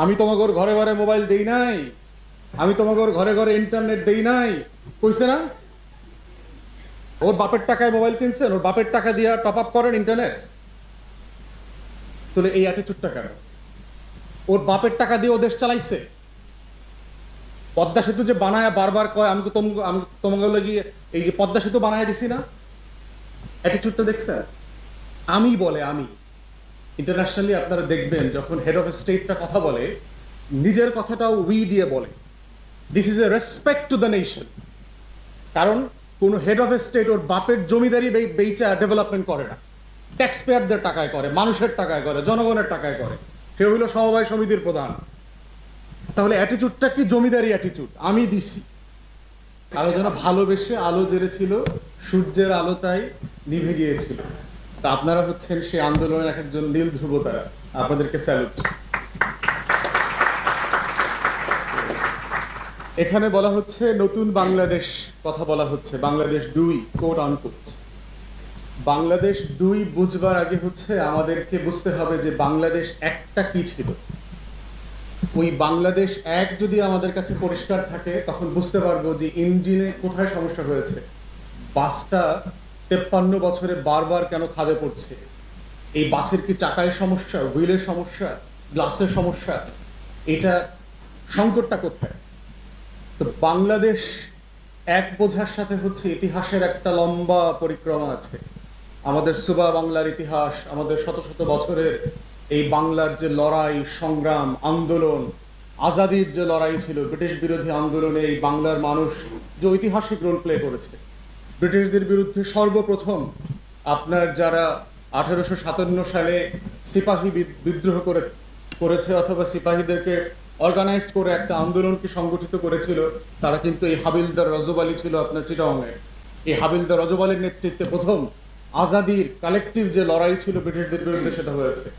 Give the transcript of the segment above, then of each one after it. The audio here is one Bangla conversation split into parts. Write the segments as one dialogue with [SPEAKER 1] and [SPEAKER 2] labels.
[SPEAKER 1] আমি তোমাকে ওর ঘরে ঘরে মোবাইল দেই নাই। আমি তোমাকে ওর ঘরে ঘরে ইন্টারনেট দেই নাই। কইছে না? ওর বাপের টাকায় মোবাইল কিনছেন? ওর বাপের টাকা দিয়ে টপ আপ করেন ইন্টারনেট তাহলে এই অ্যাটিচিউডটা কেন? ওর বাপের টাকা দিয়ে ও দেশ চালাইছে। পদ্মা সেতু যে বানায় বারবার কয়, আমি তো আমি তোমাকে গিয়ে এই যে পদ্মা সেতু বানায় দিছি না? অ্যাটিচিউডটা দেখছে আমি বলে আমি। ইন্টারন্যাশনালি আপনারা দেখবেন, যখন হেড অফ স্টেটটা কথা বলে, নিজের কথাটাও উই দিয়ে বলে। This is a respect to the nation কারণ কোনো হেড অফ স্টেট ওর বাপের জমিদারি বে- বেচা ডেভেলপমেন্ট করে না। ট্যাক্স পেয়ারদের টাকায় করে, মানুষের টাকায় করে, জনগণের টাকায় করে। সে হইল সমবায় সমিতির প্রধান। তাহলে অ্যাটিচিউডটা কি জমিদারি অ্যাটিচিউড আমি দিছি। আলোচনা ভালোবেসে আলো জেরেছিল, সূর্যের আলো তাই নিভে গিয়েছিল। তা আপনারা হচ্ছেন সেই আন্দোলনের এক একজন নীল ধ্রুব তারা। আপনাদেরকে স্যালুট। এখানে বলা হচ্ছে, নতুন বাংলাদেশ কথা বলা হচ্ছে। বাংলাদেশ দুই কোট আনকোট বাংলাদেশ দুই বুঝবার আগে হচ্ছে আমাদেরকে বুঝতে হবে যে বাংলাদেশ একটা কি ছিল। ওই বাংলাদেশ এক যদি আমাদের কাছে পরিষ্কার থাকে, তখন বুঝতে পারব যে ইঞ্জিনে কোথায় সমস্যা হয়েছে। বাসটা তেপ্পান্ন বছরে বারবার কেন খাদে পড়ছে? এই বাসের কি চাকায় সমস্যা, হুইলের সমস্যা, গ্লাসের সমস্যা? এটা সংকটটা কোথায়? তো বাংলাদেশ এক বোঝার সাথে হচ্ছে ইতিহাসের একটা লম্বা পরিক্রমা আছে। আমাদের সুবা বাংলার ইতিহাস, আমাদের শত শত বছরের এই বাংলার যে লড়াই, সংগ্রাম, আন্দোলন, আজাদির যে লড়াই ছিল, ব্রিটিশ বিরোধী আন্দোলনে এই বাংলার মানুষ যে ঐতিহাসিক রোল প্লে করেছে। ব্রিটিশদের বিরুদ্ধে সর্বপ্রথম আপনার যারা আঠারোশো সাতান্ন সালে সিপাহী বিদ- বিদ্রোহ করে, করেছে অথবা সিপাহীদেরকে অর্গানাইজড করে একটা আন্দোলনকে সংগঠিত করেছিল, তারা কিন্তু এই হাবিলদার রজব আলী ছিল আপনার চিটাংয়ে এই হাবিলদার রজব আলীর নেতৃত্বে প্রথম আজাদির কালেকটিভ যে লড়াই ছিল ব্রিটিশদের বিরুদ্ধে সেটা হয়েছে।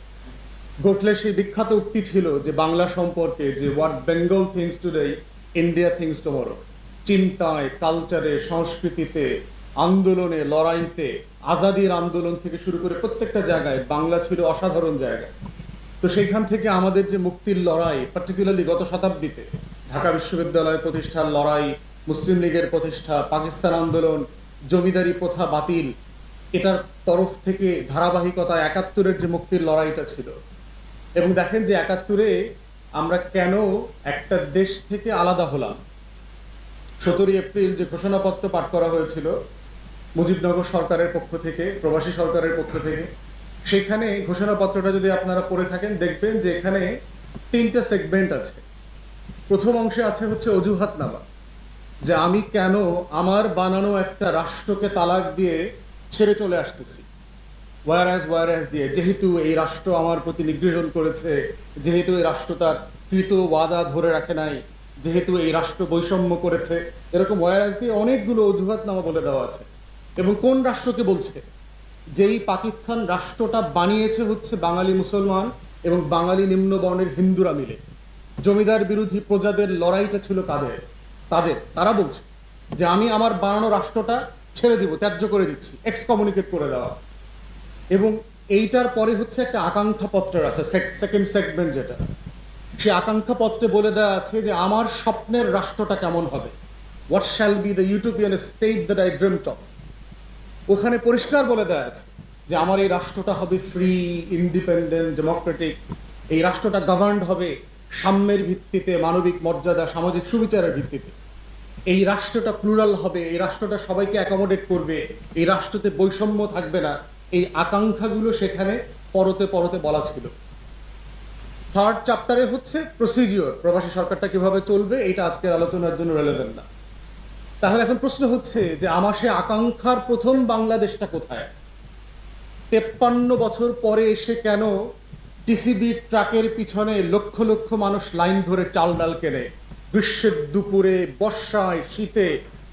[SPEAKER 1] গোখলে সেই বিখ্যাত উক্তি ছিল যে বাংলা সম্পর্কে যে what Bengal thinks today India thinks tomorrow চিন্তায় কালচারে সংস্কৃতিতে আন্দোলনে, লড়াইতে, আজাদির আন্দোলন থেকে শুরু করে প্রত্যেকটা জায়গায় বাংলা ছিল অসাধারণ জায়গা। তো সেইখান থেকে আমাদের যে মুক্তির লড়াই পার্টিকুলারলি গত শতাব্দীতে, ঢাকা বিশ্ববিদ্যালয় প্রতিষ্ঠার লড়াই, মুসলিম লীগের প্রতিষ্ঠা, পাকিস্তান আন্দোলন, জমিদারি প্রথা বাতিল, এটার তরফ থেকে ধারাবাহিকতা একাত্তরের যে মুক্তির লড়াইটা ছিল। এবং দেখেন যে একাত্তরে আমরা কেন একটা দেশ থেকে আলাদা হলাম। সতেরোই এপ্রিল যে ঘোষণাপত্র পাঠ করা হয়েছিল মুজিবনগর সরকারের পক্ষ থেকে, প্রবাসী সরকারের পক্ষ থেকে। সেখানে ঘোষণাপত্রটা যদি আপনারা পড়ে থাকেন, দেখবেন যে এখানে তিনটা সেগমেন্ট আছে। প্রথম অংশে আছে হচ্ছে অজুহাত নামা যে আমি কেন আমার বানানো একটা রাষ্ট্রকে তালাক দিয়ে ছেড়ে চলে আসতেছি। ওয়ারাস ওয়ারাস দিয়ে, যেহেতু এই রাষ্ট্র আমার প্রতি নিগৃহণ করেছে, যেহেতু এই রাষ্ট্র তার কৃত ওয়াদা ধরে রাখে নাই, যেহেতু এই রাষ্ট্র বৈষম্য করেছে, এরকম ওয়ারাস দিয়ে অনেকগুলো অজুহাত নামা বলে দেওয়া আছে। এবং কোন রাষ্ট্রকে বলছে? যেই পাকিস্তান রাষ্ট্রটা বানিয়েছে হচ্ছে বাঙালি মুসলমান এবং বাঙালি নিম্নবর্ণের হিন্দুরা মিলে। জমিদার বিরোধী প্রজাদের লড়াইটা ছিল কাদের? তাদের। তারা বলছে যে আমি আমার বানানো রাষ্ট্রটা ছেড়ে দিব, ত্যায্য করে দিচ্ছি এক্স কমিউনিকেট করে দেওয়া। এবং এইটার পরে হচ্ছে একটা আকাঙ্ক্ষা পত্রের আছে সেকেন্ড সেগমেন্ট যেটা। সে আকাঙ্ক্ষা পত্রে বলে দেওয়া আছে যে আমার স্বপ্নের রাষ্ট্রটা কেমন হবে? What shall be the utopian state that I dreamed of ওখানে পরিষ্কার বলে দেওয়া আছে যে আমার এই রাষ্ট্রটা হবে ফ্রি ইন্ডিপেন্ডেন্ট ডেমোক্রেটিক এই রাষ্ট্রটা গভর্নড হবে সাম্যের ভিত্তিতে, মানবিক মর্যাদা, সামাজিক সুবিচারের ভিত্তিতে। এই রাষ্ট্রটা প্লুরাল হবে, এই রাষ্ট্রটা সবাইকে অ্যাকোমোডেট করবে, এই রাষ্ট্রতে বৈষম্য থাকবে না। এই আকাঙ্ক্ষাগুলো সেখানে পরতে পরতে বলা ছিল। থার্ড চ্যাপ্টারে হচ্ছে প্রসিজিওর প্রবাসী সরকারটা কীভাবে চলবে এটা আজকের আলোচনার জন্য রেলেভেন্ট না। তাহলে এখন প্রশ্ন হচ্ছে যে আমার সে আকাঙ্ক্ষার প্রথম বাংলাদেশটা কোথায়? তেপ্পান্ন বছর পরে এসে কেন টিসিবি ট্রাকের পিছনে লক্ষ লক্ষ মানুষ লাইন ধরে চাল ডাল কেনে? গ্রীষ্মের দুপুরে, বর্ষায়, শীতে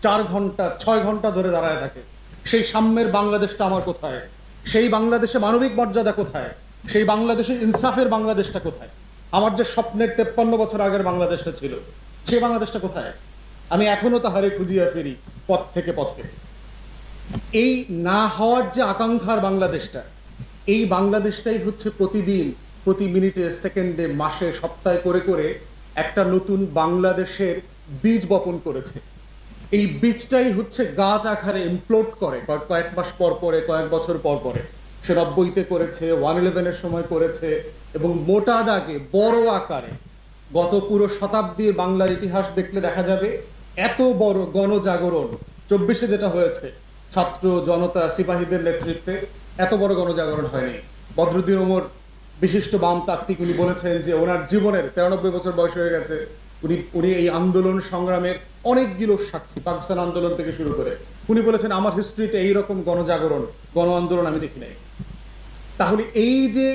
[SPEAKER 1] চার ঘণ্টা, ছয় ঘণ্টা ধরে দাঁড়ায় থাকে। সেই সাম্যের বাংলাদেশটা আমার কোথায়? সেই বাংলাদেশে মানবিক মর্যাদা কোথায়? সেই বাংলাদেশের ইনসাফের বাংলাদেশটা কোথায়? আমার যে স্বপ্নের তেপ্পান্ন বছর আগের বাংলাদেশটা ছিল, সেই বাংলাদেশটা কোথায়? আমি এখনও তাহারে খুঁজিয়া ফিরি, পথ থেকে পথে এই না হওয়ার যে আকাঙ্ক্ষার বাংলাদেশটা, এই বাংলাদেশটাই হচ্ছে প্রতিদিন, প্রতি মিনিটে, সেকেন্ডে, মাসে, সপ্তাহে করে করে একটা নতুন বাংলাদেশের বীজ বপন করেছে। এই বীজটাই হচ্ছে গাছ আকারে ইমপ্লোড করে কয়েক মাস পর পরে, কয়েক বছর পর পরে। সে নব্বইতে করেছে, ওয়ান ইলেভেনের সময় করেছে এবং মোটা দাগে, বড় আকারে গত পুরো শতাব্দীর বাংলার ইতিহাস দেখলে দেখা যাবে এত বড় গণজাগরণ, চব্বিশে যেটা হয়েছে, ছাত্র জনতা সিপাহীদের নেতৃত্বে এত বড় গণজাগরণ হয়নি। বদরুদ্দিন ওমর বিশিষ্ট বাম তাত্ত্বিক উনি বলেছেন যে ওনার জীবনের তেরানব্বই বছর বয়স হয়ে গেছে। উনি উনি এই আন্দোলন সংগ্রামের অনেকগুলো সাক্ষী, পাকিস্তান আন্দোলন থেকে শুরু করে। উনি বলেছেন, আমার হিস্ট্রিতে এইরকম গণজাগরণ, গণ আন্দোলন আমি দেখি নাই। তাহলে এই যে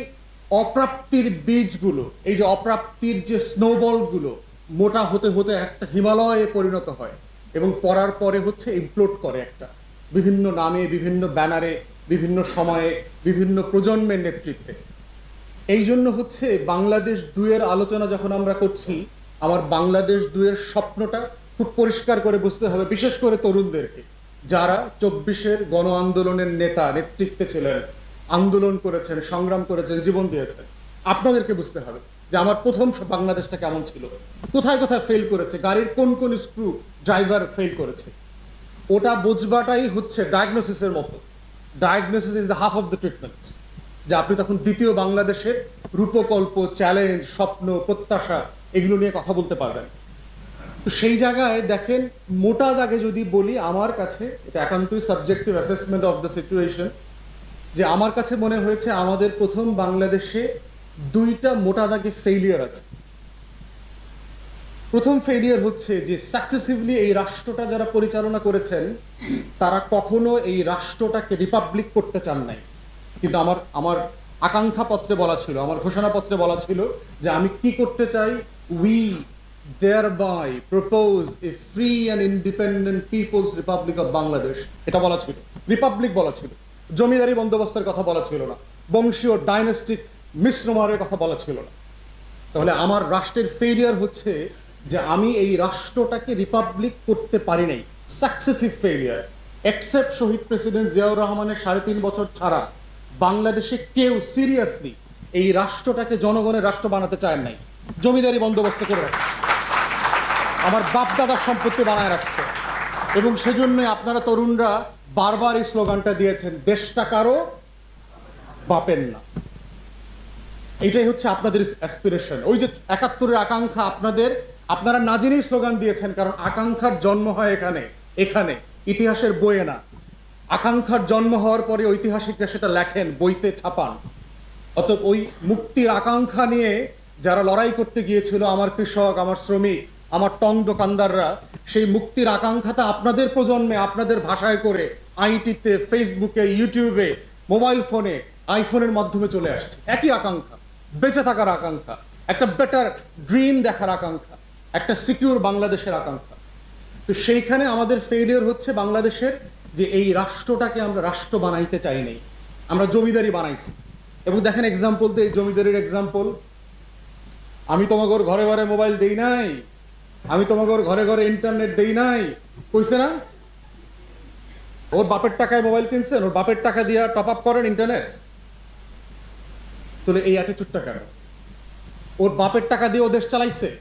[SPEAKER 1] অপ্রাপ্তির বীজগুলো, এই যে অপ্রাপ্তির যে স্নোবলগুলো মোটা হতে হতে একটা হিমালয়ে পরিণত হয় এবং পড়ার পরে হচ্ছে ইমপ্লোড করে একটা। বিভিন্ন নামে, বিভিন্ন ব্যানারে, বিভিন্ন সময়ে, বিভিন্ন প্রজন্মের নেতৃত্বে। এই জন্য হচ্ছে বাংলাদেশ দুয়ের আলোচনা যখন আমরা করছি, আমার বাংলাদেশ দুয়ের স্বপ্নটা খুব পরিষ্কার করে বুঝতে হবে, বিশেষ করে তরুণদেরকে। যারা চব্বিশের গণ আন্দোলনের নেতা, নেতৃত্বে ছিলেন, আন্দোলন করেছেন, সংগ্রাম করেছেন, জীবন দিয়েছেন, আপনাদেরকে বুঝতে হবে। যে আমার প্রথম বাংলাদেশটা কেমন ছিল? কোথায় কোথায় ফেল করেছে? গাড়ির কোন কোন স্ক্রু ড্রাইভার ফেল করেছে? ওটা বুঝবাটাই হচ্ছে ডায়াগনোসিসের মতো। Diagnosis is the half of the treatment যে আপনি তখন দ্বিতীয় বাংলাদেশের রূপকল্প চ্যালেঞ্জ স্বপ্ন, প্রত্যাশা এগুলো নিয়ে কথা বলতে পারবেন। তো সেই জায়গায় দেখেন, মোটা দাগে যদি বলি, আমার কাছে এটা একান্তই subjective assessment of the situation যে আমার কাছে মনে হয়েছে আমাদের প্রথম বাংলাদেশে দুইটা মোটা দাগে ফেইলিয়ার আছে। প্রথম ফেলিয়ার হচ্ছে যে সাকসেসিভলি এই রাষ্ট্রটা যারা পরিচালনা করেছেন, তারা কখনো এই রাষ্ট্রটাকে রিপাবলিক করতে চান নাই। কিন্তু আমার আমার আকাঙ্ক্ষা পত্রে বলা ছিল, আমার ঘোষণাপত্রে বলা ছিল যে আমি কি করতে চাই? We thereby propose a free and independent people's republic of Bangladesh এটা বলা ছিল। রিপাবলিক বলা ছিল। জমিদারি বন্দোবস্তের কথা বলা ছিল না। বংশীয় ডাইনেস্টিক মিশ্রমারের কথা বলা ছিল না। তাহলে আমার রাষ্ট্রের ফেলিয়ার হচ্ছে যে আমি এই রাষ্ট্রটাকে রিপাবলিক করতে পারি নাই। সাকসেসিভ ফেলিয়ার এক্সেপ্ট শহীদ প্রেসিডেন্ট জিয়াউর রহমানের সাড়ে তিন বছর ছাড়া বাংলাদেশে কেউ সিরিয়াসলি এই রাষ্ট্রটাকে জনগণের রাষ্ট্র বানাতে চায় নাই। জমিদারি বন্দোবস্ত করে রাখছে। আমার বাপ দাদার সম্পত্তি বানায় রাখছে। এবং সেজন্য আপনারা তরুণরা বারবার এই স্লোগানটা দিয়েছেন, দেশটা কারও বাপেন না। এটাই হচ্ছে আপনাদের অ্যাসপিরেশন ওই যে একাত্তরের আকাঙ্ক্ষা আপনাদের, আপনারা না জেনেই স্লোগান দিয়েছেন, কারণ আকাঙ্ক্ষার জন্ম হয় এখানে এখানে। ইতিহাসের বইয়ে না। আকাঙ্ক্ষার জন্ম হওয়ার পরে ঐতিহাসিকরা সেটা লেখেন, বইতে ছাপান। অত ওই মুক্তির আকাঙ্ক্ষা নিয়ে যারা লড়াই করতে গিয়েছিল, আমার কৃষক, আমার শ্রমিক, আমার টং দোকানদাররা, সেই মুক্তির আকাঙ্ক্ষাটা আপনাদের প্রজন্মে, আপনাদের ভাষায় করে আইটিতে, ফেসবুকে, ইউটিউবে, মোবাইল ফোনে, আইফোনের মাধ্যমে চলে আসছে। একই আকাঙ্ক্ষা। বেঁচে থাকার আকাঙ্ক্ষা, একটা বেটার ড্রিম দেখার আকাঙ্ক্ষা, একটা সিকিউর বাংলাদেশের আকাঙ্ক্ষা। তো সেইখানে আমাদের ফেলিয়ার হচ্ছে বাংলাদেশের যে এই রাষ্ট্রটাকে আমরা রাষ্ট্র বানাইতে চাই নাই, আমরা জমিদারি বানাইছি। এবং দেখেন এক্সাম্পল তো এই জমিদারির এক্সাম্পল আমি তোমাগর ঘরে ঘরে মোবাইল দেই নাই, আমি তোমাগর ঘরে ঘরে ইন্টারনেট দেই নাই, কইছে না? ওর বাপের টাকায় মোবাইল কিনছেন, ওর বাপের টাকা দিয়ে টপ আপ করেন ইন্টারনেট তাহলে এই অ্যাটিচিউডটা কেন? ওর বাপের টাকা দিয়ে ও দেশ চালাইছে।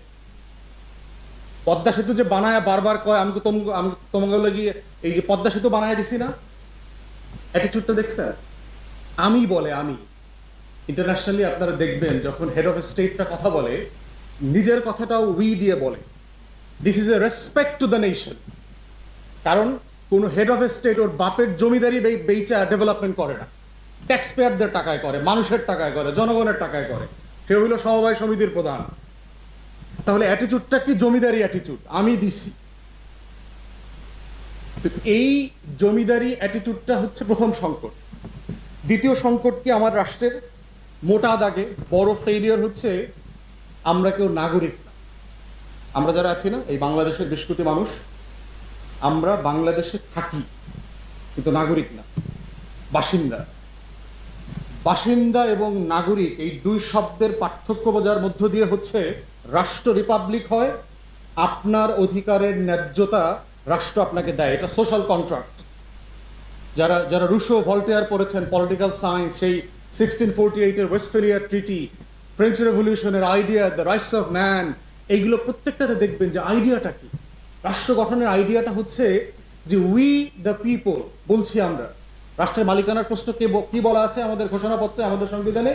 [SPEAKER 1] পদ্মা সেতু যে বানায় বারবার কয়, আমি তো আমি তোমাকে গিয়ে এই যে পদ্মা সেতু বানায় দিছি না? অ্যাটিচিউডটা দেখছেন আমি বলে, আমি। ইন্টারন্যাশনালি আপনারা দেখবেন, যখন হেড অফ স্টেটটা কথা বলে, নিজের কথাটাও উই দিয়ে বলে। This is a respect to the nation কারণ কোনো হেড অফ স্টেট ওর বাপের জমিদারি বে- বেচা ডেভেলপমেন্ট করে না। ট্যাক্স পেয়ারদের টাকায় করে, মানুষের টাকায় করে, জনগণের টাকায় করে। সে হইল সমবায় সমিতির প্রধান। তাহলে অ্যাটিচিউডটা কি জমিদারি অ্যাটিচিউড আমি দিছি এই জমিদারি অ্যাটিচিউডটা হচ্ছে প্রথম সংকট। দ্বিতীয় সংকট কি আমার রাষ্ট্রের? মোটা দাগে বড় ফেলিয়ার হচ্ছে আমরা কেউ নাগরিক না। আমরা যারা আছি না, এই বাংলাদেশের বেশ কোটি মানুষ, আমরা বাংলাদেশে থাকি, কিন্তু নাগরিক না, বাসিন্দা। বাসিন্দা এবং নাগরিক, এই দুই শব্দের পার্থক্য বোঝার মধ্য দিয়ে হচ্ছে, রাষ্ট্র রিপাবলিক হয়, আপনার অধিকারের ন্যায্যতা রাষ্ট্র আপনাকে দেয়। এটা সোশ্যাল কন্ট্রাক্ট যারা যারা রুশো, ভল্টেয়ার পড়েছেন পলিটিক্যাল সায়েন্স সেই সিক্সটিন ফোরটি এইটের ওয়েস্টফেলিয়ার treaty French রেভলিউশনের idea the rights of man এইগুলো প্রত্যেকটাতে দেখবেন যে আইডিয়াটা কি? রাষ্ট্র গঠনের আইডিয়াটা হচ্ছে যে উই দ্য পিপল বলছি আমরা রাষ্ট্রের মালিকানার প্রশ্ন কে কি বলা আছে আমাদের ঘোষণাপত্রে, আমাদের সংবিধানে?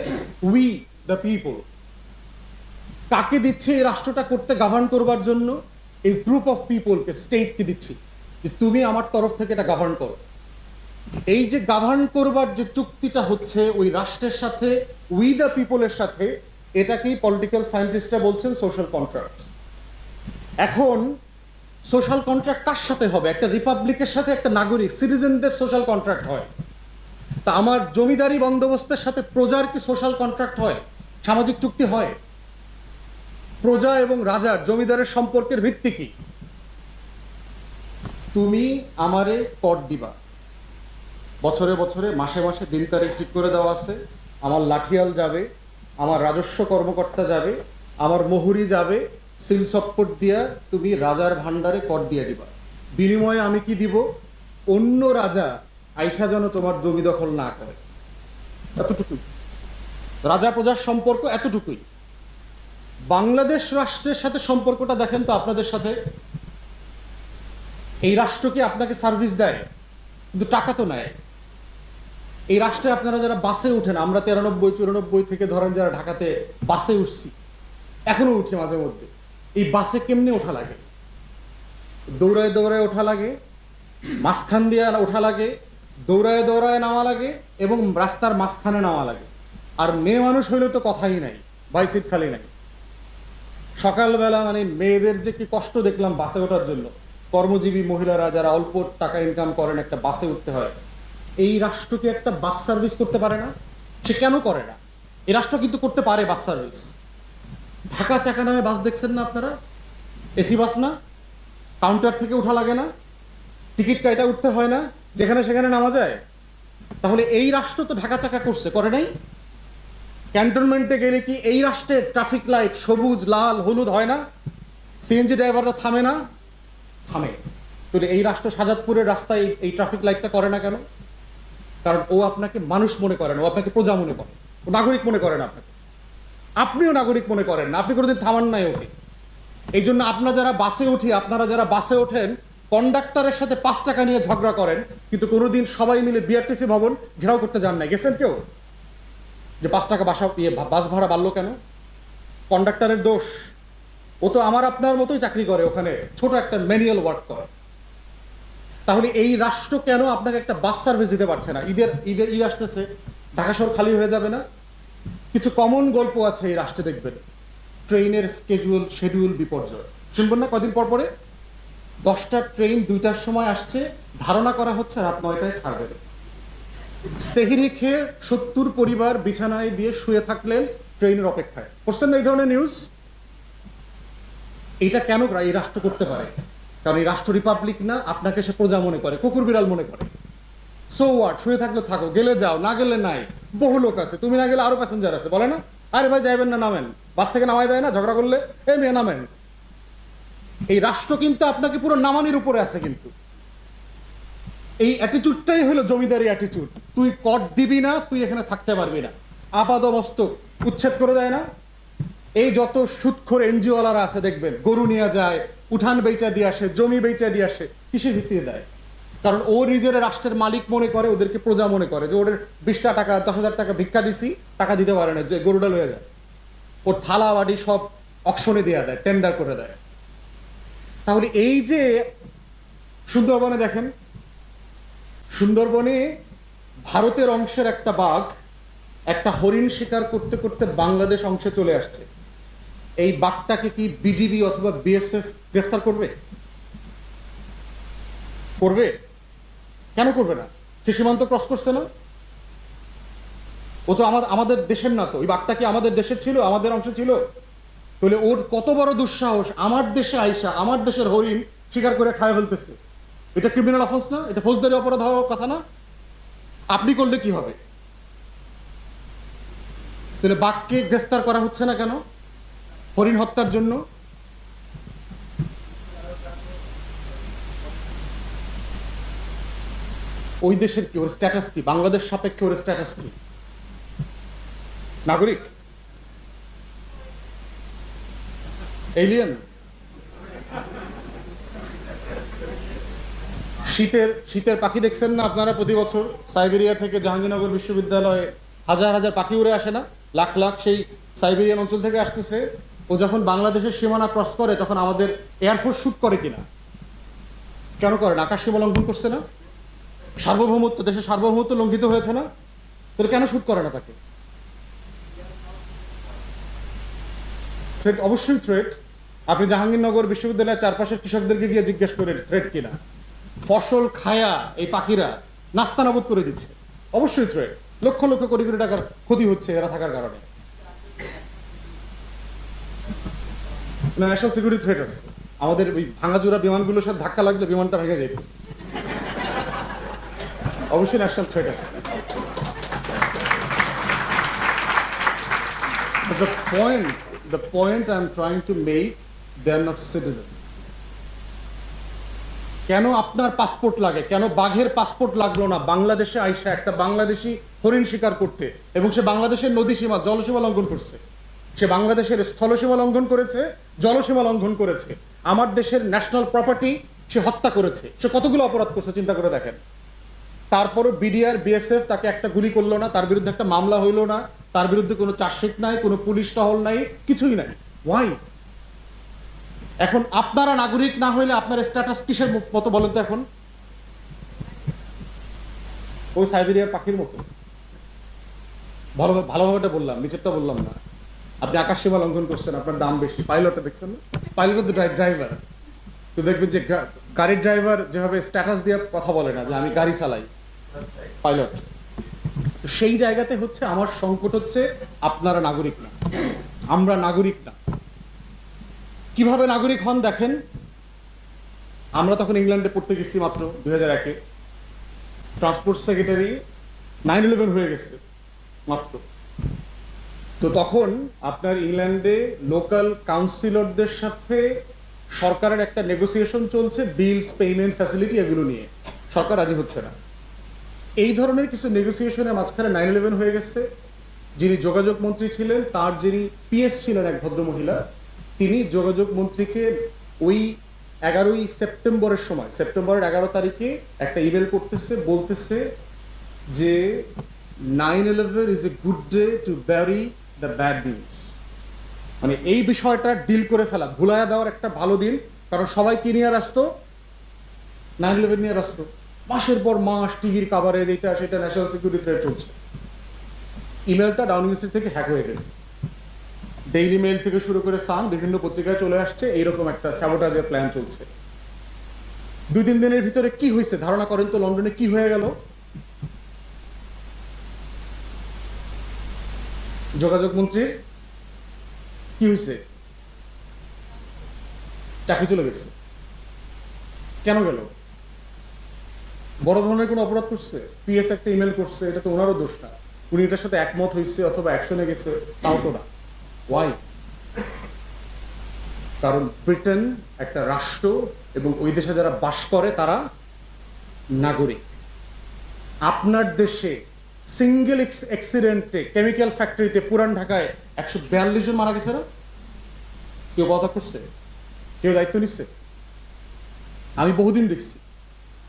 [SPEAKER 1] উই দ্য পিপল কাকে দিচ্ছে এই রাষ্ট্রটা করতে গভর্ন করবার জন্য? এই গ্রুপ অফ পিপলকে স্টেটকে দিচ্ছি। যে তুমি আমার তরফ থেকে এটা গভর্ন করো। এই যে গভর্ন করবার যে চুক্তিটা হচ্ছে ওই রাষ্ট্রের সাথে উই দ্য পিপলের সাথে এটাকেই পলিটিক্যাল সায়েন্টিস্টরা বলছেন সোশ্যাল কন্ট্রাক্ট এখন সোশ্যাল কন্ট্রাক্ট কার সাথে হবে? একটা রিপাবলিকের সাথে একটা নাগরিক সিটিজেনদের সোশ্যাল কন্ট্রাক্ট হয়। তা আমার জমিদারি বন্দোবস্তের সাথে প্রজার কি সোশ্যাল কন্ট্রাক্ট হয়? সামাজিক চুক্তি হয়? প্রজা এবং রাজার জমিদারের সম্পর্কের ভিত্তি কি? তুমি আমারে কর দিবা। বছরে বছরে, মাসে মাসে দিন তারিখ ঠিক করে দেওয়া আছে। আমার লাঠিয়াল যাবে, আমার রাজস্ব কর্মকর্তা যাবে, আমার মোহরি যাবে সিল সপ্পট দিয়া তুমি রাজার ভান্ডারে কর দিয়ে দিবা। বিনিময়ে আমি কি দিব? অন্য রাজা আইসা যেন তোমার জমি দখল না করে। এতটুকুই। রাজা প্রজার সম্পর্ক এতটুকুই। বাংলাদেশ রাষ্ট্রের সাথে সম্পর্কটা দেখেন তো আপনাদের সাথে। এই রাষ্ট্র কি আপনাকে সার্ভিস দেয়? কিন্তু টাকা তো নেয়। এই রাষ্ট্রে আপনারা যারা বাসে উঠেন, আমরা তেরানব্বই, চুরানব্বই থেকে ধরেন যারা ঢাকাতে বাসে উঠছি, এখনও উঠি মাঝে মধ্যে। এই বাসে কেমনে ওঠা লাগে? দৌড়ায় দৌড়ায় ওঠা লাগে, মাঝখান দিয়ে ওঠা লাগে, দৌড়ায় দৌড়ায় নামা লাগে এবং রাস্তার মাঝখানে নামা লাগে। আর মেয়ে মানুষ হইলে তো কথাই নাই, বাই সিট খালি নাই। সকালবেলা মানে মেয়েদের যে কি কষ্ট দেখলাম বাসে ওঠার জন্য। কর্মজীবী মহিলারা যারা অল্প টাকা ইনকাম করেন একটা বাসে উঠতে হয়, এই রাষ্ট্র কি একটা বাস সার্ভিস করতে পারে না? সে কেন করে না? এই রাষ্ট্র কিন্তু করতে পারে বাস সার্ভিস ঢাকা চাকা নামে বাস দেখছেন না আপনারা? এসি বাস না? কাউন্টার থেকে উঠা লাগে না? টিকিট কাইটা উঠতে হয় না? যেখানে সেখানে নামা যায়? তাহলে এই রাষ্ট্র তো ঢাকা চাকা করছে, করে নাই? ক্যান্টনমেন্টে গেলে কি এই রাষ্ট্রের ট্রাফিক লাইট সবুজ, লাল, হলুদ হয় না? সিএনজি ড্রাইভাররা থামে না? থামে। তাহলে এই রাষ্ট্র সাজাদপুরের রাস্তায় এই ট্রাফিক লাইটটা করে না কেন? কারণ ও আপনাকে মানুষ মনে করে না, ও আপনাকে প্রজা মনে করে। ও নাগরিক মনে করে না আপনাকে। আপনিও নাগরিক মনে করেন না, আপনি কোনোদিন থামান নাই ওকে। এই জন্য আপনারা যারা বাসে উঠি, আপনারা যারা বাসে ওঠেন কন্ডাক্টরের সাথে পাঁচ টাকা নিয়ে ঝগড়া করেন, কিন্তু কোনোদিন সবাই মিলে বিআরটিসি ভবন ঘেরাও করতে যান নাই। গেছেন কেউ? যে পাঁচ টাকা বাসা ইয়ে বাস ভাড়া বাড়লো কেন? কন্ডাক্টরের দোষ। ও তো আমার, আপনার মতোই চাকরি করে ওখানে, ছোট একটা ম্যানুয়াল ওয়ার্ক করে। তাহলে এই রাষ্ট্র কেন আপনাকে একটা বাস সার্ভিস দিতে পারছে না? ঈদের ঈদের, ঈদ আসতেছে, ঢাকা শহর খালি হয়ে যাবে না? কিছু কমন গল্প আছে এই রাষ্ট্রে দেখবেন। ট্রেনের স্কেজুয়াল শেডিউল বিপর্যয়। শুনবেন না কদিন পর পরে? দশটা ট্রেন দুইটার সময় আসছে, ধারণা করা হচ্ছে রাত নয়টায় ছাড়বে। সেহিরি খেয়ে সত্তর পরিবার বিছানায় দিয়ে শুয়ে থাকলেন ট্রেনের অপেক্ষায়। করছেন এই ধরনের নিউজ এটা কেন এই রাষ্ট্র করতে পারে? কারণ এই রাষ্ট্র রিপাবলিক না, আপনাকে সে প্রজা মনে করে, কুকুর বিড়াল মনে করে। সো শুয়ে থাকলে থাকো, গেলে যাও, না গেলে নাই। বহু লোক আছে, তুমি না গেলে আরও প্যাসেঞ্জার আছে, বলে না? আরে ভাই, যাইবেন না, নামেন। বাস থেকে নামাই দেয় না, ঝগড়া করলে মেয়ে নামেন। এই রাষ্ট্র কিন্তু আপনাকে পুরো নামানির উপরে আছে কিন্তু। এই হলো জমিদারি অ্যাটিচিউড তুই কর দিবি না, তুই এখানে থাকতে পারবি না। আপাদ মস্তক উচ্ছেদ করে দেয় না। এই যত সুৎখোর এনজিওওয়ালারা আছে, দেখবেন, গরু নিয়ে যায়, উঠান বেচা দিয়ে আসে, জমি বেচা দিয়ে আসে, কিসের ভিত্তিতে দেয়? কারণ ও নিজের রাষ্ট্রের মালিক মনে করে, ওদেরকে প্রজা মনে করে। যে ওদের বিশটা টাকা, দশ হাজার টাকা ভিক্ষা দিছি, টাকা দিতে পারে না, যে গরুটা লয়ে যায়। ওর থালা বাড়ি সব অকশনে দেয়া দেয় টেন্ডার করে দেয়। তাহলে এই যে সুন্দরবনে দেখেন, সুন্দরবনে ভারতের অংশের একটা বাঘ, একটা হরিণ শিকার করতে করতে বাংলাদেশ অংশে চলে আসছে। এই বাঘটাকে কি বিজিবি অথবা বিএসএফ গ্রেফতার করবে? করবে? কেন করবে না? সে সীমান্ত ক্রস করছে না? ও তো আমাদের আমাদের দেশের না তো। ওই বাঘটা কি আমাদের দেশের ছিল? আমাদের অংশ ছিল? তাহলে ওর কত বড় দুঃসাহস আমার দেশে আইসা, আমার দেশের হরিণ শিকার করে খায় ফেলতেছে। এটা ক্রিমিনাল অফেন্স না? এটা ফৌজদারি অপরাধ হওয়ার কথা না? আপনি করলে কি হবে? তাহলে বাঘকে গ্রেফতার করা হচ্ছে না কেন? হরিণ হত্যার জন্য? ওই দেশের কি? ওর স্ট্যাটাস কি? বাংলাদেশ সাপেক্ষে ওর স্ট্যাটাস কি? নাগরিক? এলিয়েন শীতের শীতের পাখি দেখছেন না আপনারা প্রতি বছর? সাইবেরিয়া থেকে জাহাঙ্গীরনগর বিশ্ববিদ্যালয়ে হাজার হাজার পাখি উড়ে আসে না? লাখ লাখ সেই সাইবেরিয়ান অঞ্চল থেকে আসতেছে। ও যখন বাংলাদেশের সীমানা ক্রস করে, তখন আমাদের এয়ারফোর্স শ্যুট করে কিনা? কেন করে না? আকাশ সীমা লঙ্ঘন করছে না? সার্বভৌমত্ব, দেশের সার্বভৌমত্ব লঙ্ঘিত হয়েছে না? তাহলে কেন শুট করে না তাকে? থ্রেট অবশ্যই থ্রেট আপনি জাহাঙ্গীরনগর বিশ্ববিদ্যালয়ের চারপাশের কৃষকদেরকে গিয়ে জিজ্ঞেস করেন থ্রেট কিনা ফসল, খায়া, এই পাখিরা নাস্তানাবুদ করে দিচ্ছে। অবশ্যই থ্রেট লক্ষ লক্ষ কোটি কোটি টাকার ক্ষতি হচ্ছে এরা থাকার কারণে। ন্যাশনাল সিকিউরিটি থ্রেট আছে। আমাদের ওই ভাঙাচোরা বিমানগুলোর সাথে ধাক্কা লাগলে বিমানটা ভেঙে যেত। অবশ্যই ন্যাশনাল থ্রেট আছে। The point, the point I'm trying to make, they're not citizens. কেন আপনার পাসপোর্ট লাগে? কেন বাঘের পাসপোর্ট লাগল না? বাংলাদেশে আইসা একটা বাংলাদেশি হরিণ শিকার করতে এবং সে বাংলাদেশের নদী সীমা জলসীমা লঙ্ঘন করছে। সে বাংলাদেশের স্থলসীমা লঙ্ঘন করেছে জলসীমা লঙ্ঘন করেছে। আমার দেশের ন্যাশনাল প্রপার্টি সে হত্যা করেছে। সে কতগুলো অপরাধ করছে চিন্তা করে দেখেন। তারপরও বিডিআর, বিএসএফ তাকে একটা গুলি করল না, তার বিরুদ্ধে একটা মামলা হইল না, তার বিরুদ্ধে কোনো চার্জশিট নাই, কোনো পুলিশ টহল নাই, কিছুই নাই। ওয়াই এখন আপনারা নাগরিক না হইলে আপনার স্ট্যাটাস কিসের মতো বলেন তো এখন? ওই সাইবেরিয়ার পাখির মতো। ভালো ভালোভাবেটা বললাম, নিচেরটা বললাম না। আপনি আকাশ সীমা লঙ্ঘন করছেন, আপনার দাম বেশি। পাইলটটা দেখছেন না? পাইলট তো ড্রাইভার তো দেখবেন যে গাড়ির ড্রাইভার যেভাবে স্ট্যাটাস দিয়ে কথা বলে না, যে আমি গাড়ি চালাই। পাইলট সেই জায়গাতে হচ্ছে আমার সংকট হচ্ছে আপনারা নাগরিক না। আমরা নাগরিক না। কীভাবে নাগরিক হন দেখেন? আমরা তখন ইংল্যান্ডে পড়তে গেছি মাত্র দুই হাজার একে। ট্রান্সপোর্ট সেক্রেটারি নাইন ইলেভেন হয়ে গেছে মাত্র। তো তখন আপনার ইংল্যান্ডে লোকাল কাউন্সিলরদের সাথে সরকারের একটা নেগোসিয়েশন চলছে বিলস পেমেন্ট ফ্যাসিলিটি এগুলো নিয়ে। সরকার রাজি হচ্ছে না। এই ধরনের কিছু নেগোসিয়েশনের মাঝখানে নাইন ইলেভেন হয়ে গেছে। যিনি যোগাযোগ মন্ত্রী ছিলেন, তার যিনি পিএস ছিলেন এক ভদ্রমহিলা, তিনি যোগাযোগ মন্ত্রীকে ওই এগারোই সেপ্টেম্বরের সময়, সেপ্টেম্বরের এগারো তারিখে একটা ইমেল করতেছে, বলতেছে যে nine eleven is a good day to bury the bad news মানে এই বিষয়টা ডিল করে ফেলা ভুলাইয়া দেওয়ার একটা ভালো দিন, কারণ সবাই কি নিয়ে ব্যস্ত? নাইন ইলেভেন নিয়ে ব্যস্ত। মাসের পর মাস টিভির কাভারেজ এটা, সেটা ন্যাশনাল সিকিউরিটি থ্রেট চলছে। ইমেলটা ডাউনিং স্ট্রিট থেকে হ্যাক হয়ে গেছে। ডেইলি মেল থেকে শুরু করে সান বিভিন্ন পত্রিকায় চলে আসছে, এইরকম একটা স্যাবোটাজের প্ল্যান চলছে। দুই, তিন দিনের ভিতরে কি হয়েছে? ধারণা করেন তো লন্ডনে কি হয়ে গেল? যোগাযোগ মন্ত্রীর কি হয়েছে? চাকরি চলে গেছে। কেন গেল? বড় ধরনের কোনো অপরাধ করছে? পিএস একটা ইমেল করছে এটা তো ওনারও দোষ না উনি এটার সাথে একমত হয়েছে অথবা অ্যাকশনে গেছে, তাও তো না। ওয়াই কারণ ব্রিটেন একটা রাষ্ট্র এবং ওই দেশে যারা বাস করে, তারা নাগরিক। আপনার দেশে সিঙ্গেল অ্যাক্সিডেন্টে কেমিক্যাল ফ্যাক্টরিতে পুরান ঢাকায় একশো বিয়াল্লিশ জন মারা গেছে না? কেউ পদক করছে? কেউ দায়িত্ব নিচ্ছে? আমি বহুদিন দেখছি।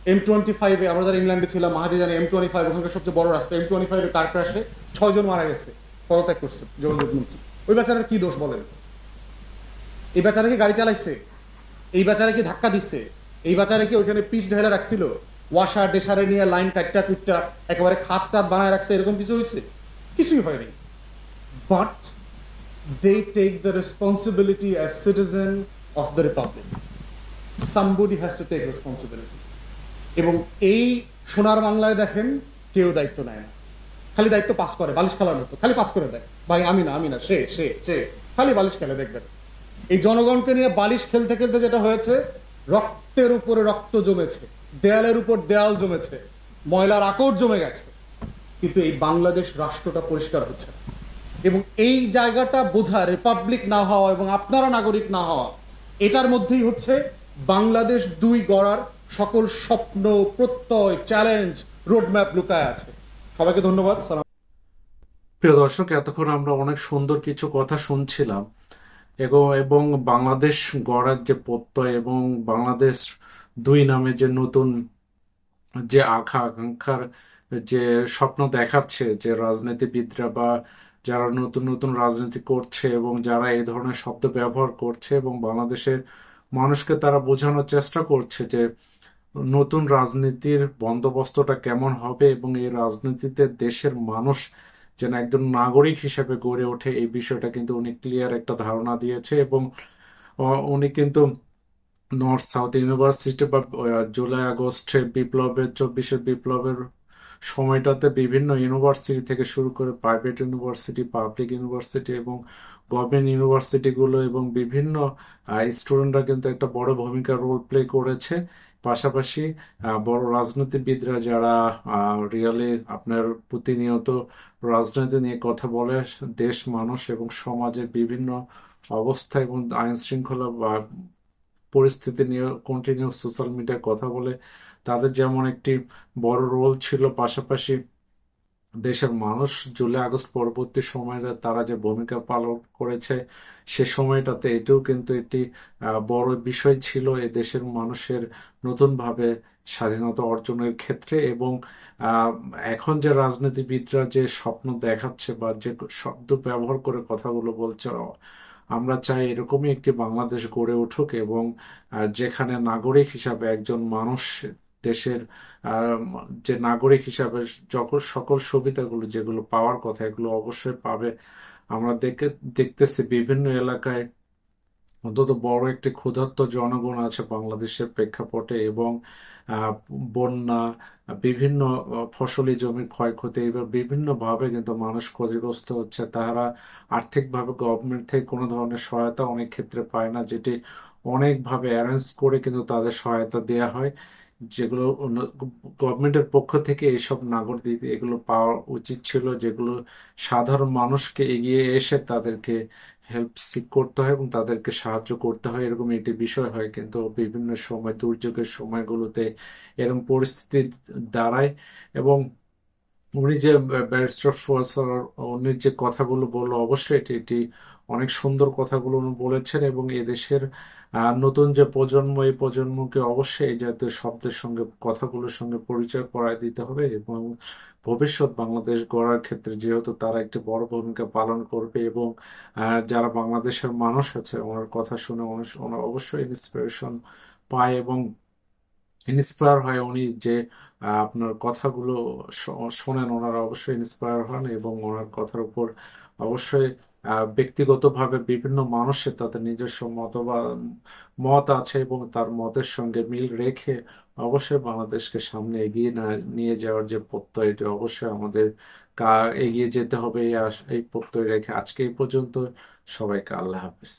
[SPEAKER 1] এম টোয়েন্টি ফাইভে আমরা যারা ইংল্যান্ডে ছিলাম মাহাদি জানি এম টোয়েন্টি ফাইভ ওখানকার সবচেয়ে বড় রাস্তা। এম টোয়েন্টি ফাইভে কার ক্রাশে ছয় জন মারা গেছে, পদত্যাগ করছে যোগাযোগ মন্ত্রী ওই বেচারার কি দোষ বলেন? এই বেচারা কি গাড়ি চালাইছে? এই বেচারা কি ধাক্কা দিচ্ছে এই বেচারা কি ওইখানে পিচ ঢেলে রাখছিল? ওয়াশার, ডেসারে নিয়ে লাইন কাটটা, কুটটা, একেবারে খাত টাত বানায় রাখছে, এরকম কিছু হয়েছে? কিছুই হয়নি। But they take the responsibility as citizen of the republic. Somebody has to take responsibility. এবং এই সোনার বাংলায় দেখেন কেউ দায়িত্ব নেয় না। খালি দায়িত্ব পাস করে, বালিশ খেলার মতো। খালি পাস করে দেয়। ভাই, আমি না আমি না, সে সে সে। খালি বালিশ খেলে, দেখবেন। এই জনগণকে নিয়ে বালিশ খেলতে খেলতে যেটা হয়েছে, রক্তের উপরে রক্ত জমেছে, দেয়ালের উপর দেয়াল জমেছে, ময়লার আকর জমে গেছে। কিন্তু এই বাংলাদেশ রাষ্ট্রটা পরিষ্কার হচ্ছে এবং এই জায়গাটা বোঝা, রিপাবলিক না হওয়া এবং আপনারা নাগরিক না হওয়া, এটার মধ্যেই হচ্ছে বাংলাদেশ দুই গড়ার সকল স্বপ্ন, প্রত্যয় চ্যালেঞ্জ রোডম্যাপ লুকায় আছে। সবাইকে ধন্যবাদ, সালাম।
[SPEAKER 2] প্রিয় দর্শক, এতক্ষণ আমরা অনেক সুন্দর কিছু কথা শুনছিলাম। এবং বাংলাদেশ গড়ার যে প্রত্যয় এবং বাংলাদেশ দুই নামে যে নতুন যে আশা আকাঙ্ক্ষার যে স্বপ্ন দেখাচ্ছে, যে রাজনীতিবিদরা বা যারা নতুন নতুন রাজনীতি করছে এবং যারা এই ধরনের শব্দ ব্যবহার করছে এবং বাংলাদেশের মানুষকে তারা বোঝানোর চেষ্টা করছে যে নতুন রাজনীতির বন্দোবস্তটা কেমন হবে এবং এই রাজনীতিতে দেশের মানুষ যেন একজন নাগরিক হিসেবে গড়ে ওঠে, এই বিষয়টা কিন্তু উনি ক্লিয়ার একটা ধারণা দিয়েছে এবং উনি কিন্তু নর্থ সাউথ ইউনিভার্সিটি বা জুলাই আগস্টে বিপ্লবের, চব্বিশে বিপ্লবের সময়টাতে বিভিন্ন ইউনিভার্সিটি থেকে শুরু করে প্রাইভেট ইউনিভার্সিটি পাবলিক ইউনিভার্সিটি এবং গভর্নমেন্ট ইউনিভার্সিটিগুলো এবং বিভিন্ন স্টুডেন্টরা কিন্তু একটা বড় ভূমিকা রোল প্লে করেছে। পাশাপাশি বড় রাজনীতিবিদরা যারা রিয়ালি আপনার প্রতিনিয়ত রাজনীতি নিয়ে কথা বলে, দেশ, মানুষ এবং সমাজের বিভিন্ন অবস্থা এবং আইন শৃঙ্খলা পরিস্থিতি নিয়ে কন্টিনিউ সোশ্যাল মিডিয়ায় কথা বলে, তাদের যেমন একটি বড় রোল ছিল, পাশাপাশি দেশের মানুষ জুলাই, আগস্ট পরবর্তী সময়ে তারা যে ভূমিকা পালন করেছে, সে সময়টাতে এটাও কিন্তু একটি বড় বিষয় ছিল এ দেশের মানুষের নতুনভাবে স্বাধীনতা অর্জনের ক্ষেত্রে এবং এখন যে রাজনীতিবিদরা যে স্বপ্ন দেখাচ্ছে বা যে শব্দ ব্যবহার করে কথাগুলো বলছে, আমরা চাই এরকমই একটি বাংলাদেশ গড়ে উঠুক এবং যেখানে নাগরিক হিসাবে একজন মানুষ দেশের যে নাগরিক হিসাবে যখন সকল সুবিধাগুলো যেগুলো পাওয়ার কথা এগুলো অবশ্যই পাবে। আমরা দেখে, দেখতেছি বিভিন্ন এলাকায় অন্তত বড় একটি ক্ষুধার্ত জনগণ আছে বাংলাদেশের প্রেক্ষাপটে এবং বন্যা, বিভিন্ন ফসলি জমির ক্ষয়ক্ষতি এবার বিভিন্নভাবে কিন্তু মানুষ ক্ষতিগ্রস্ত হচ্ছে। তারা আর্থিকভাবে গভর্নমেন্ট থেকে কোনো ধরনের সহায়তা অনেক ক্ষেত্রে পায় না, যেটি অনেকভাবে অ্যারেঞ্জ করে কিন্তু তাদের সহায়তা দেওয়া হয়। যেগুলো গভর্নমেন্টের পক্ষ থেকে এইসব নাগরিক, এগুলো পাওয়া উচিত ছিল, যেগুলো সাধারণ মানুষকে এগিয়ে এসে তাদেরকে হেল্প সিক করতে হয় এবং তাদেরকে সাহায্য করতে হয়, এরকম একটি বিষয় হয়। কিন্তু বিভিন্ন সময়, দুর্যোগের সময়গুলোতে এরকম পরিস্থিতি দাঁড়ায় এবং উনি যে ব্যারিস্টার ফয়সাল উনি যে কথাগুলো বলল, অবশ্যই এটি এটি অনেক সুন্দর কথাগুলো উনি বলেছেন এবং এদেশের নতুন যে প্রজন্ম, এই প্রজন্মকে অবশ্যই এই জাতীয় শব্দের সঙ্গে, কথাগুলোর সঙ্গে পরিচয় করায় দিতে হবে এবং ভবিষ্যৎ বাংলাদেশ গড়ার ক্ষেত্রে যেহেতু তারা একটি বড় ভূমিকা পালন করবে এবং যারা বাংলাদেশের মানুষ আছে, ওনার কথা শুনে ওনার অবশ্যই ইন্সপিরেশন পায় এবং ইন্সপায়ার হয় উনি যে আপনার কথাগুলো শোনেন, ওনারা অবশ্যই ইন্সপায়ার হন এবং ওনার কথার উপর অবশ্যই ব্যক্তিগতভাবে বিভিন্ন মানুষের তাদের নিজস্ব মত বা মত আছে এবং তার মতের সঙ্গে মিল রেখে অবশ্যই বাংলাদেশকে সামনে এগিয়ে নিয়ে যাওয়ার যে প্রত্যয়, এটি অবশ্যই আমাদের এগিয়ে যেতে হবে। এই প্রত্যয় রেখে আজকে এই পর্যন্ত সবাইকে আল্লাহ হাফিজ।